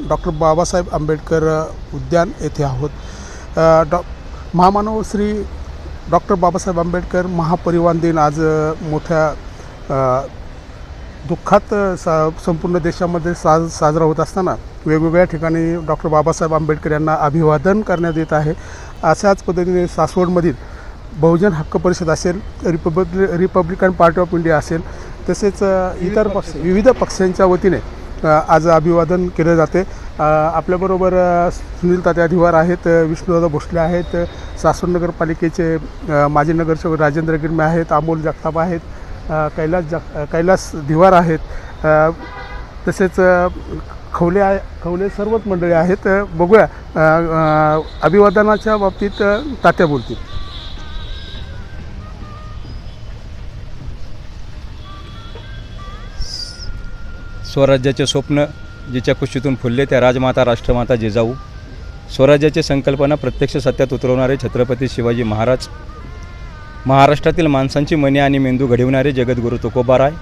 Doctor Babasaheb Ambedkar उद्यान येथे आहोत. डॉ महामानव श्री डॉक्टर बाबासाहेब आंबेडकर महापरिवार दिन आज मोठ्या दुःखात सा संपूर्ण देशामध्ये साज साजरा होत असताना वेगवेगळ्या ठिकाणी डॉक्टर बाबासाहेब आंबेडकर यांना अभिवादन करण्यात येत आहे. अशाच पद्धतीने सासवडमधील बहुजन हक्क परिषद असेल republic Republican party of India असेल तसेच इतर पक्ष विविध पक्षांच्या वतीने आज अभिवादन केलं जाते. आपल्याबरोबर सुनील तात्या धिवार आहेत विष्णुदादा भोसले आहेत सासवड नगरपालिकेचे माजी नगरसेवक राजेंद्र गिरमे आहेत अमोल जगताप आहेत कैलास जग कैलास धिवार आहेत तसेच खवले आहे खवले सर्वच मंडळी आहेत. बघूया अभिवादनाच्या बाबतीत तात्या बोलतील. स्वराज्याचे स्वप्न जिच्या कुशीतून फुलले त्या राजमाता राष्ट्रमाता जिजाऊ स्वराज्याची संकल्पना प्रत्यक्ष सत्यात उतरवणारे छत्रपती शिवाजी महाराज महाराष्ट्रातील माणसांची मने आणि मेंदू घडविणारे जगद्गुरू तुकोबाराय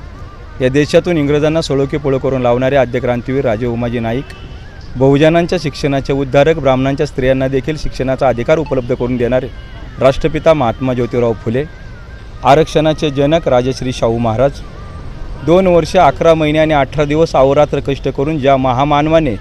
या देशातून इंग्रजांना सोळोके पोळो करून लावणारे आद्य क्रांतीवीर राजे उमाजी नाईक बहुजनांच्या शिक्षणाचे उद्धारक ब्राह्मणांच्या स्त्रियांना देखील शिक्षणाचा अधिकार उपलब्ध करून देणारे राष्ट्रपिता महात्मा ज्योतिराव फुले आरक्षणाचे जनक राजश्री शाहू महाराज दोन वर्ष अकरा महिने आणि अठरा दिवस अहोरात्र कष्ट करून ज्या महामानवाने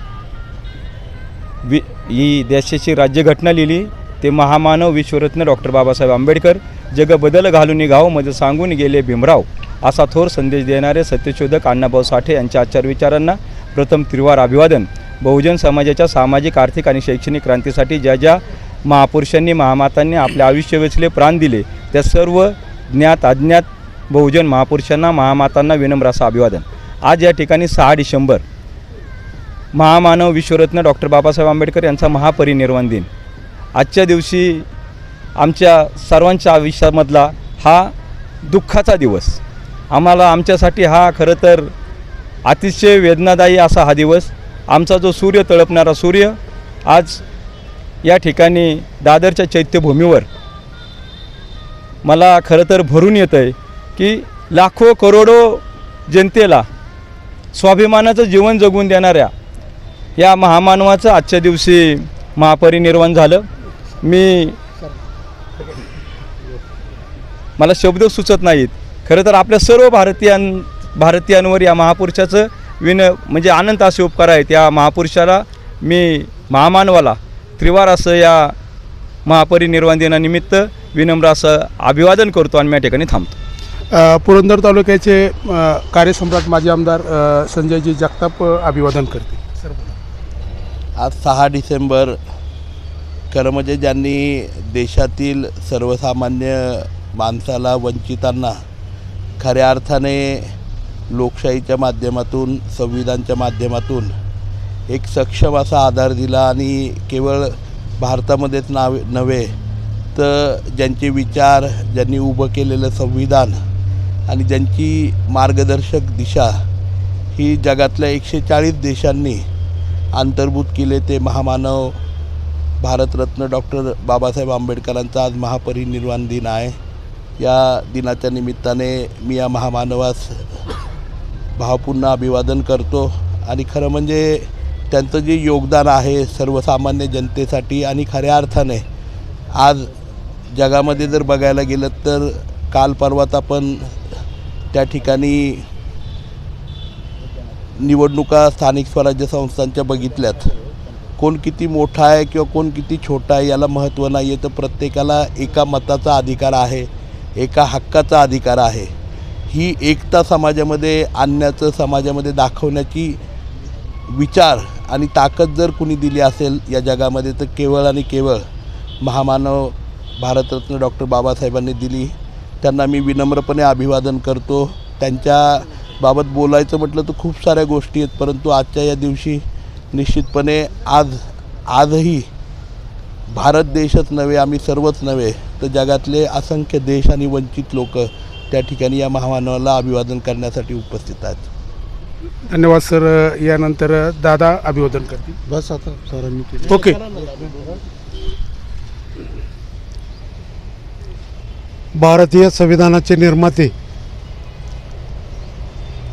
वि ही देशाची राज्यघटना लिहिली ते महामानव विश्वरत्न डॉक्टर बाबासाहेब आंबेडकर जग बदल घालून गावमध्ये सांगून गेले भीमराव असा थोर संदेश देणारे सत्यशोधक अण्णाभाऊ साठे यांच्या आचार विचारांना प्रथम त्रिवार अभिवादन. बहुजन समाजाच्या सामाजिक आर्थिक आणि शैक्षणिक क्रांतीसाठी ज्या ज्या महापुरुषांनी महामातांनी आपले आयुष्य वेचले प्राण दिले त्या सर्व ज्ञात अज्ञात बहुजन महापुरुषांना महामातांना विनम्र असं अभिवादन. आज या ठिकाणी सहा डिसेंबर महामानव विश्वरत्न डॉक्टर बाबासाहेब आंबेडकर यांचा महापरिनिर्वाण दिन. आजच्या दिवशी आमच्या सर्वांच्या आयुष्यामधला हा दुःखाचा दिवस. आम्हाला आमच्यासाठी हा खरं तर अतिशय वेदनादायी असा हा दिवस. आमचा जो सूर्य तळपणारा सूर्य आज या ठिकाणी दादरच्या चैत्यभूमीवर मला खरं तर भरून येतं आहे की लाखो करोडो जनतेला स्वाभिमानाचं जीवन जगून देणाऱ्या या महामानवाचं आजच्या दिवशी महापरिनिर्वाण झालं. मी मला शब्द सुचत नाहीत. खरं तर आपल्या सर्व भारतीयां भारतीयांवर या महापुरुषाचं विन म्हणजे आनंद असे उपकार आहेत. या महापुरुषाला मी महामानवाला त्रिवार असं या महापरिनिर्वाण दिनानिमित्त विनम्र असं अभिवादन करतो आणि मी या ठिकाणी थांबतो. पुरंदर तालुक्याचे कार्यसम्राट माजी आमदार संजयजी जगताप अभिवादन करते सर आज सहा डिसेंबर खरं म्हणजे ज्यांनी देशातील सर्वसामान्य माणसाला वंचितांना खऱ्या अर्थाने लोकशाहीच्या माध्यमातून संविधानच्या माध्यमातून एक सक्षम असा आधार दिला आणि केवळ भारतामध्येच नाव नव्हे तर ज्यांचे विचार ज्यांनी उभं केलेलं संविधान आणि ज्यांची मार्गदर्शक दिशा ही जगातल्या एकशे चाळीस देशांनी अंतर्भूत केले ते महामानव भारतरत्न डॉक्टर बाबासाहेब आंबेडकरांचा आज महापरिनिर्वाण दिन आहे. या दिनाच्या निमित्ताने मी या महामानवास भावपूर्ण अभिवादन करतो. आणि खरं म्हणजे त्यांचं जे योगदान आहे सर्वसामान्य जनतेसाठी आणि खऱ्या अर्थाने आज जगामध्ये जर बघायला गेलं तर काल परवात आपण त्या ठिकाणी निवडणुका स्थानिक स्वराज्य संस्थांच्या बघितल्यात. कोण किती मोठा आहे किंवा कोण किती छोटा आहे याला महत्त्व नाही आहे तर प्रत्येकाला एका मताचा अधिकार आहे एका हक्काचा अधिकार आहे. ही एकता समाजामध्ये आणण्याचं समाजामध्ये दाखवण्याची विचार आणि ताकद जर कुणी दिली असेल या जगामध्ये तर केवळ आणि केवळ महामानव भारतरत्न डॉक्टर बाबासाहेबांनी दिली. त्यांना मी विनम्रपणे अभिवादन करतो. त्यांच्या बाबत बोलायचं म्हटलं तर खूप साऱ्या गोष्टी आहेत परंतु आजच्या या दिवशी निश्चितपणे आज आजही भारत देशच नव्हे आम्ही सर्वच नव्हे तर जगातले असंख्य देश आणि वंचित लोक त्या ठिकाणी या महामानवाला अभिवादन करण्यासाठी उपस्थित आहेत. धन्यवाद सर. यानंतर दादा अभिवादन करतील. बस आता सरांनी केलं. ओके. भारतीय संविधानाचे निर्माते.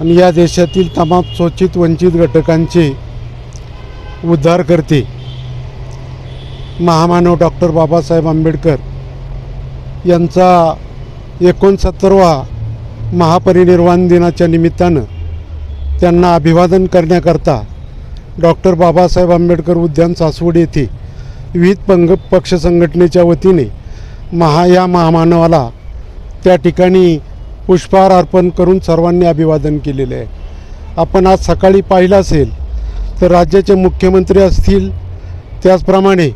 आणि या देशातील तमाम शोषित वंचित घटकांचे उद्धार करते. महामानव डॉक्टर बाबासाहेब आंबेडकर यांचा एकोणसत्तरवा महापरिनिर्वाण दिनाच्या निमित्तानं त्यांना अभिवादन करण्याकरता डॉक्टर बाबासाहेब आंबेडकर उद्यान सासवड येथे विविध पंग पक्ष संघटनेच्या वतीने महा या महामानवाला त्या ठिकाणी पुष्पहार अर्पण करून सर्वांनी अभिवादन केलेले आहे. आपण आज सकाळी पाहिलं असेल तर राज्याचे मुख्यमंत्री असतील त्याचप्रमाणे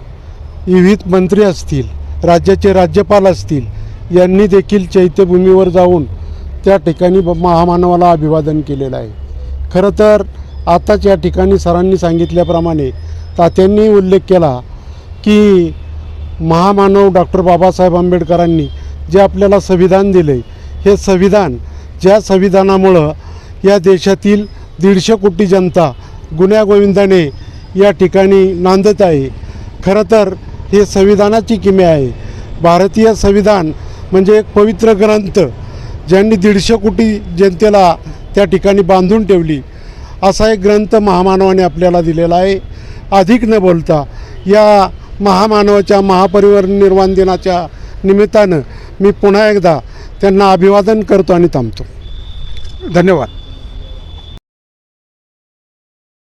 विविध मंत्री असतील राज्याचे राज्यपाल असतील यांनी देखील चैत्यभूमीवर जाऊन त्या ठिकाणी ब- महामानवाला अभिवादन केलेलं आहे. खरं तर आताच या ठिकाणी सरांनी सांगितल्याप्रमाणे तात्यांनी उल्लेख केला की महामानव डॉक्टर बाबासाहेब आंबेडकरांनी जे आपल्याला संविधान दिले हे संविधान ज्या संविधानामुळं या देशातील दीडशे कोटी जनता गुन्ह्यागोविंदाने या ठिकाणी नांदत आहे. खरं तर हे संविधानाची किमे आहे. भारतीय संविधान म्हणजे एक पवित्र ग्रंथ ज्यांनी दीडशे कोटी जनतेला त्या ठिकाणी बांधून ठेवली. असा एक ग्रंथ महामानवाने आपल्याला दिलेला आहे. अधिक न बोलता या महामानवाच्या महापरिनिर्वाण दिनाच्या निमित्तानं मी पुन्हा एकदा त्यांना अभिवादन करतो आणि थांबतो. धन्यवाद.